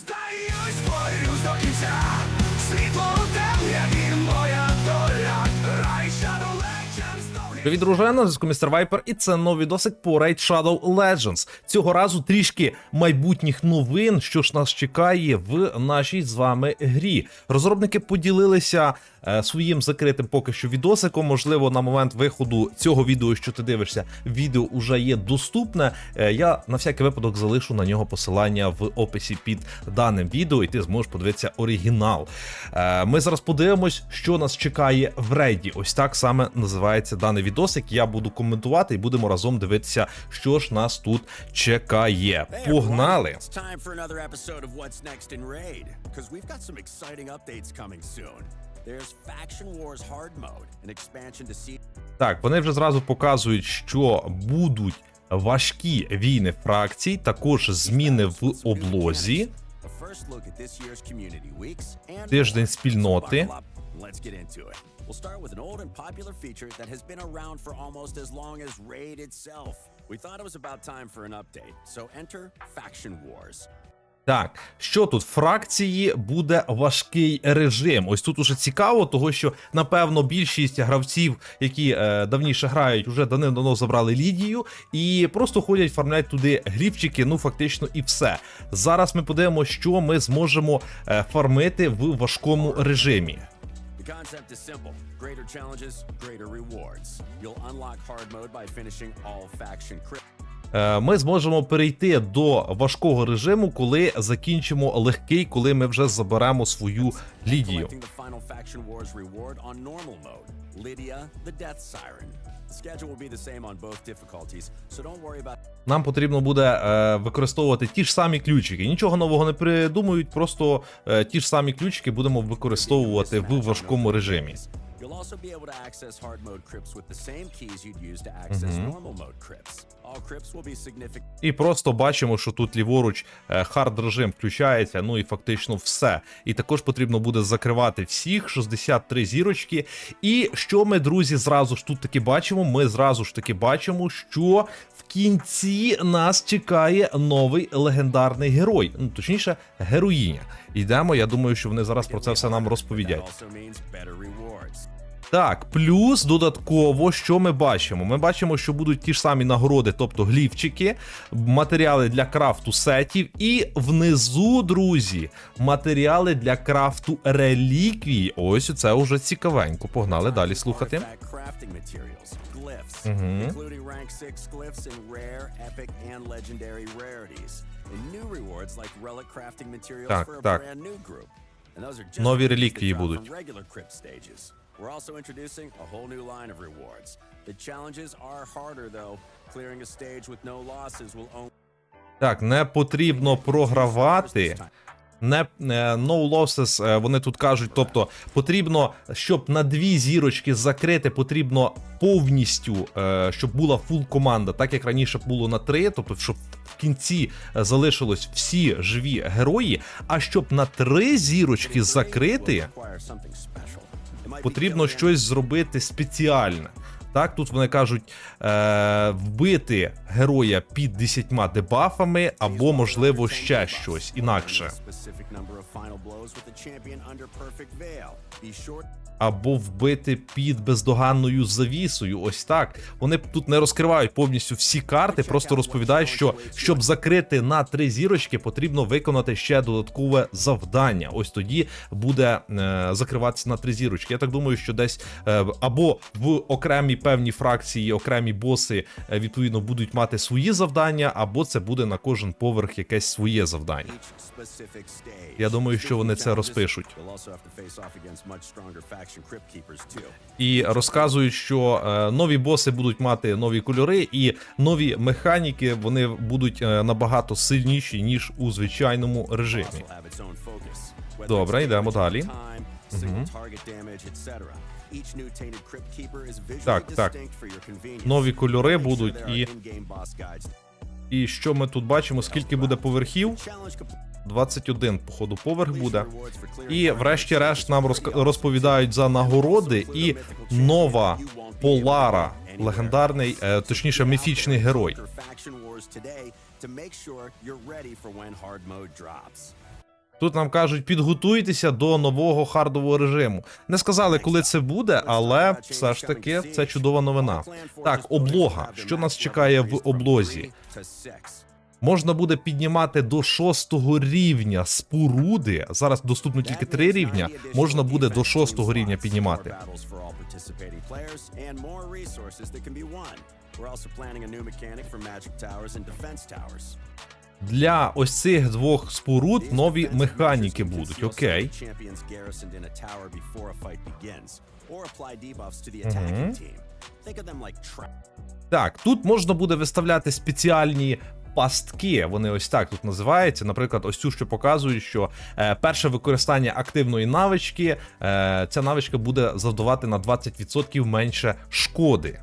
здаюсь, борюсь до кінця. Світло у Привіт, дружина, на зв'язку містер Вайпер, і це новий досик по Raid Shadow Legends. Цього разу трішки майбутніх новин, що ж нас чекає в нашій з вами грі. Розробники поділилися е, своїм закритим поки що відосиком. Можливо, на момент виходу цього відео, що ти дивишся, відео вже є доступне. Е, я на всякий випадок залишу на нього посилання в описі під даним відео, і ти зможеш подивитися оригінал. Е, ми зараз подивимось, що нас чекає в рейді. Ось так саме називається даний відосик. Я буду коментувати і будемо разом дивитися, що ж нас тут чекає. Погнали! Так, вони вже зразу показують, що будуть важкі війни фракцій, також зміни в облозі. Тиждень спільноти. We'll start with an old and popular feature that has been around for almost as long as Raid itself. We thought it was about time for an update, so enter Faction Wars. Так, що тут? Фракції буде важкий режим. Ось тут уже цікаво, того що напевно більшість гравців, які е, давніше грають, вже давним-давно забрали Лідію і просто ходять, фармлять туди глівчики, ну фактично і все. Зараз ми подивимося, що ми зможемо е, фармити в важкому режимі. The concept is simple greater challenges, greater rewards. You'll unlock hard mode by finishing all faction crypt. Е, Ми зможемо перейти до важкого режиму, коли закінчимо легкий, коли ми вже заберемо свою Лідію. Нам потрібно буде е, використовувати ті ж самі ключики. Нічого нового не придумують, просто е, ті ж самі ключики будемо використовувати в важкому режимі. You'll also be able to access hard mode crypts with the same keys you'd use to access normal mode crypts. І просто бачимо, що тут ліворуч е, хард режим включається. Ну і фактично все. І також потрібно буде закривати всіх 63 зірочки. І що ми, друзі, зразу ж тут таки бачимо? Ми зразу ж таки бачимо, що в кінці нас чекає новий легендарний герой. Ну точніше, героїня. Йдемо. Я думаю, що вони зараз про це все нам розповідять. Так, плюс додатково, що ми бачимо? Ми бачимо, що будуть ті ж самі нагороди, тобто глівчики, матеріали для крафту сетів, і внизу, друзі, матеріали для крафту реліквій. Ось це вже цікавенько. Погнали далі слухати. Artifact crafting materials, glyphs, including rank 6 glyphs in rare, epic, and legendary rarities. And new rewards like relic crafting materials Так, так. Нові реліквії будуть. We're also introducing a whole new line of rewards. The challenges are harder though. Clearing a stage with no losses will only Так, не потрібно програвати. Не е, no losses, е, вони тут кажуть. Тобто потрібно, щоб на дві зірочки закрити, потрібно повністю, е, щоб була фул команда, так як раніше було на три, тобто, щоб в кінці залишилось всі живі герої. А щоб на три зірочки закрити, потрібно щось зробити спеціальне. Так, тут вони кажуть е, вбити героя під 10 дебафами, або, можливо, ще щось інакше. Або вбити під бездоганною завісою. Ось так. Вони тут не розкривають повністю всі карти, просто розповідають, що щоб закрити на три зірочки, потрібно виконати ще додаткове завдання. Ось тоді буде е, закриватися на три зірочки. Я так думаю, що десь е, або в окремій певній фракції, окремі боси е, відповідно будуть мати свої завдання, або це буде на кожен поверх якесь своє завдання. Я думаю, що вони це розпишуть. розпишуть. І розказують, що е, нові боси будуть мати нові кольори, і нові механіки вони будуть е, набагато сильніші ніж у звичайному режимі. Добре, йдемо далі. Так, так. Нові кольори будуть і- І що ми тут бачимо? Скільки буде поверхів? 21, походу, поверх буде. І врешті-решт нам розповідають за нагороди і нова Полара, легендарний, е, точніше, міфічний герой. Тут нам кажуть, підготуйтеся до нового хардового режиму. Не сказали, коли це буде, але все ж таки це чудова новина. Так, облога. Що нас чекає в облозі? Можна буде піднімати до шостого рівня споруди. Зараз доступно тільки три рівня. Можна буде до шостого рівня піднімати. Для ось цих двох споруд нові механіки будуть. Окей. Так, тут можна буде виставляти спеціальні. Пастки, вони ось так тут називаються. Наприклад, ось цю, що показують, що е, перше використання активної навички, е, ця навичка буде завдавати на 20% менше шкоди.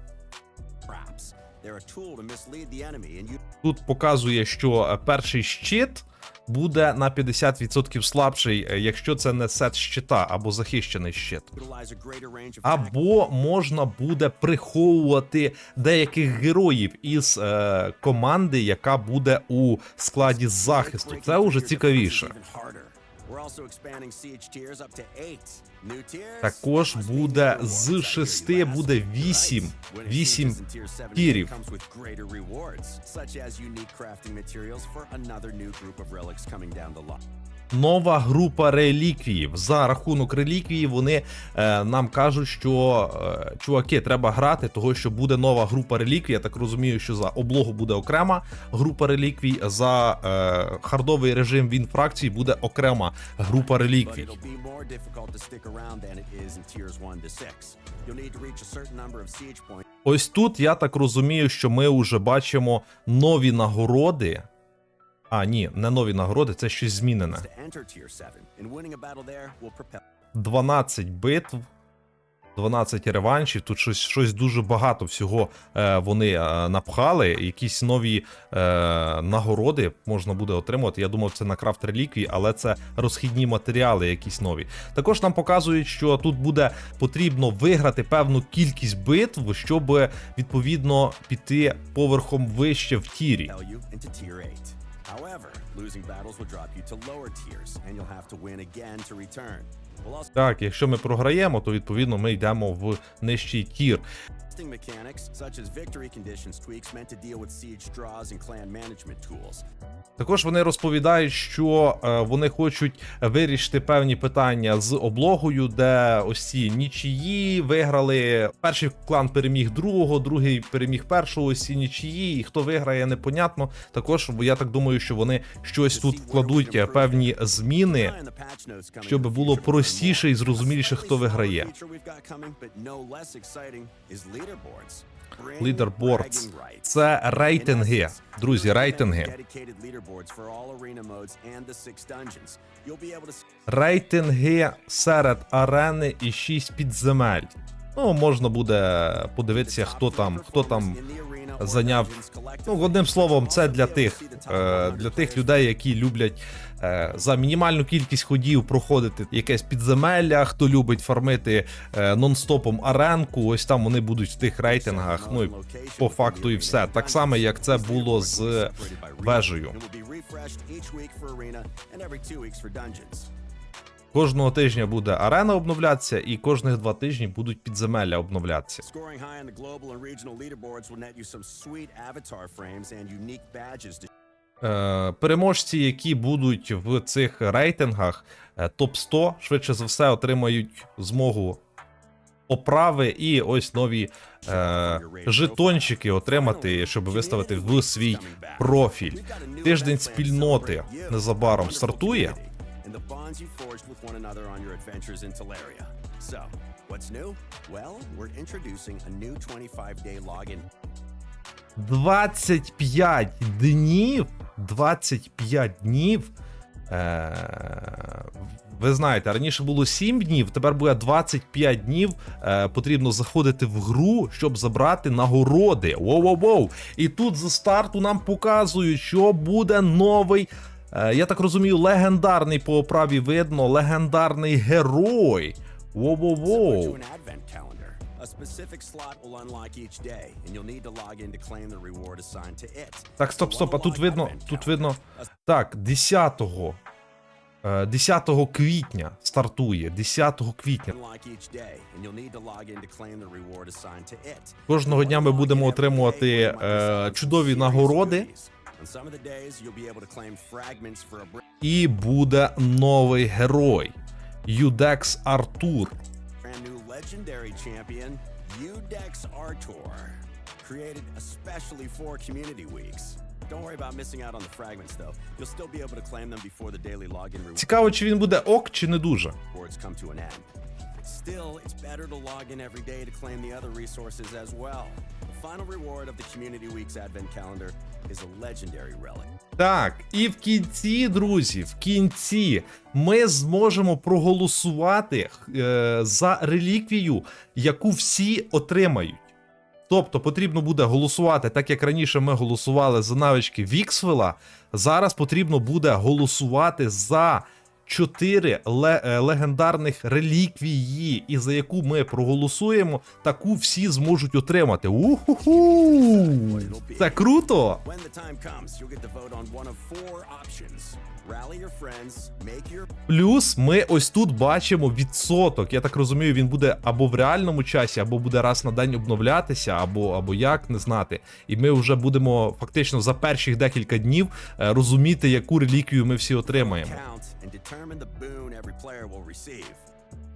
Тут показує, що е, перший щит буде на 50% слабший, е, якщо це не сет щита або захищений щит. Або можна буде приховувати деяких героїв із е, команди, яка буде у складі захисту. Це вже цікавіше. Також буде з 6 буде 8. 8 тірів. Нова група реліквіїв. За рахунок реліквії вони е, нам кажуть, що е, чуваки, треба грати, того що буде нова група реліквій. Я так розумію, що за облогу буде окрема група реліквій. За е, хардовий режим він фракцій буде окрема група реліквій. Ось тут я так розумію, що ми вже бачимо нові нагороди. А, ні, не нові нагороди, це щось змінене. 12 битв, 12 реваншів. Тут щось щось дуже багато всього е, вони е, напхали. Якісь нові е, нагороди можна буде отримати. Я думав, це на крафт реліквії, але це розхідні матеріали, якісь нові. Також нам показують, що тут буде потрібно виграти певну кількість битв, щоб відповідно піти поверхом вище в тірі. However, losing battles will drop you to lower tiers, and you'll have to win again to return. Так, якщо ми програємо, то відповідно ми йдемо в нижчий тір. Також вони розповідають, що е, вони хочуть вирішити певні питання з облогою, де ось ці нічиї виграли. Перший клан переміг другого, другий переміг першого. Ось ці нічиї. І хто виграє, непонятно. Також я так думаю, що вони щось тут вкладуть певні зміни. Щоб було future простіше і зрозуміліше, хто виграє. rights. Це рейтинги. Друзі, рейтинги. Рейтинги серед арени і 6 підземель. Ну, можна буде подивитися, хто там, хто там зайняв. Ну, одним словом, це для тих, е, для тих людей, які люблять е, за мінімальну кількість ходів проходити якесь підземелля, хто любить фармити е, нон-стопом аренку. Ось там вони будуть в тих рейтингах. Ну і по факту і все. Так само, як це було з вежею. Кожного тижня буде арена обновлятися, і кожних два тижні будуть підземелля обновлятися. Scoring high on the global and Е, переможці, які будуть в цих рейтингах е, топ 100 швидше за все отримають змогу оправи і ось нові е, жетончики отримати, щоб виставити в свій профіль. Тиждень спільноти незабаром стартує. Well, we're introducing a new 25-day login 25 днів. 25 днів. Е, ви знаєте, раніше було 7 днів, тепер буде 25 днів. Е, потрібно заходити в гру, щоб забрати нагороди. Воу-воу-воу. І тут з старту нам показують, що буде новий. е, я так розумію, легендарний по оправі видно, легендарний герой. Воу-воу-воу. A specific slot will unlock each day, and you'll need to log in to claim the reward assigned to it. Так, стоп, стоп, а тут видно, тут видно. Так, 10-го. Е, 10 квітня стартує. 10 квітня. Кожного дня ми будемо отримувати е, чудові нагороди. І буде новий герой. Юдекс Артур. brand new legendary champion, Udex Artor, created especially for community weeks. Don't worry about missing out on the fragments, though. You'll still be able to claim them before the daily login Цікаво, чи він буде ок, чи не дуже. rewards come to an end. Still, it's better to log in every day to claim the other resources as well. The final reward of the Community Week's Advent Calendar Так, і в кінці, друзі, в кінці ми зможемо проголосувати е, за реліквію, яку всі отримають. Тобто потрібно буде голосувати, так як раніше ми голосували за навички Віксвела. Зараз потрібно буде голосувати за чотири ле- е, легендарних реліквії, і за яку ми проголосуємо, таку всі зможуть отримати. Уху! Це круто! Плюс ми ось тут бачимо відсоток. Я так розумію, він буде або в реальному часі, або буде раз на день обновлятися, або, або як не знати. І ми вже будемо фактично за перших декілька днів е, розуміти, яку реліквію ми всі отримаємо. And determine the boon every player will receive.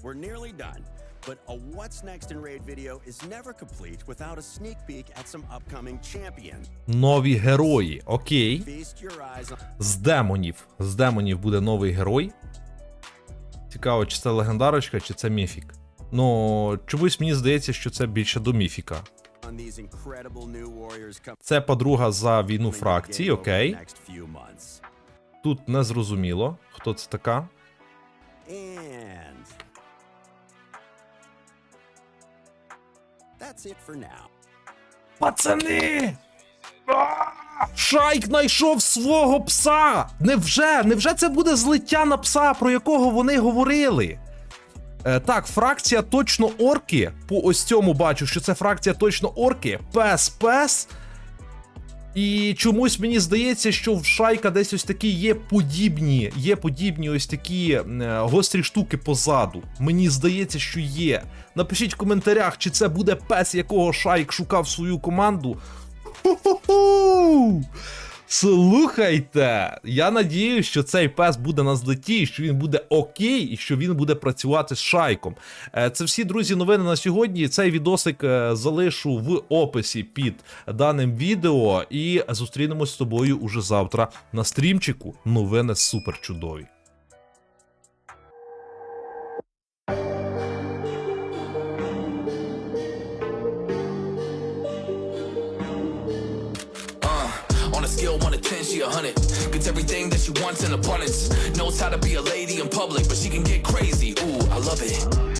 We're nearly done, but a What's Next in Raid video is never complete without a sneak peek at some upcoming champion. Нові герої. Окей. З демонів. З демонів буде новий герой. Цікаво, чи це легендарочка, чи це міфік. Ну, чомусь мені здається, що це більше до міфіка. Це подруга за війну the окей. Тут не зрозуміло, хто це така. And that's it for now. Пацани! Шайк знайшов свого пса! Невже? Невже це буде злиття на пса, про якого вони говорили? Е, так, фракція точно орки. По ось цьому бачу, що це фракція точно орки. Пес, пес. І чомусь мені здається, що в шайка десь ось такі є подібні, є подібні ось такі е, гострі штуки позаду. Мені здається, що є. Напишіть в коментарях, чи це буде пес, якого шайк шукав свою команду. Ху-ху-ху! Слухайте, я надію, що цей пес буде на злеті, що він буде окей, і що він буде працювати з шайком. Е, Це всі друзі новини на сьогодні. Цей відосик е, залишу в описі під даним відео. І зустрінемось з тобою уже завтра на стрімчику. Новини супер чудові.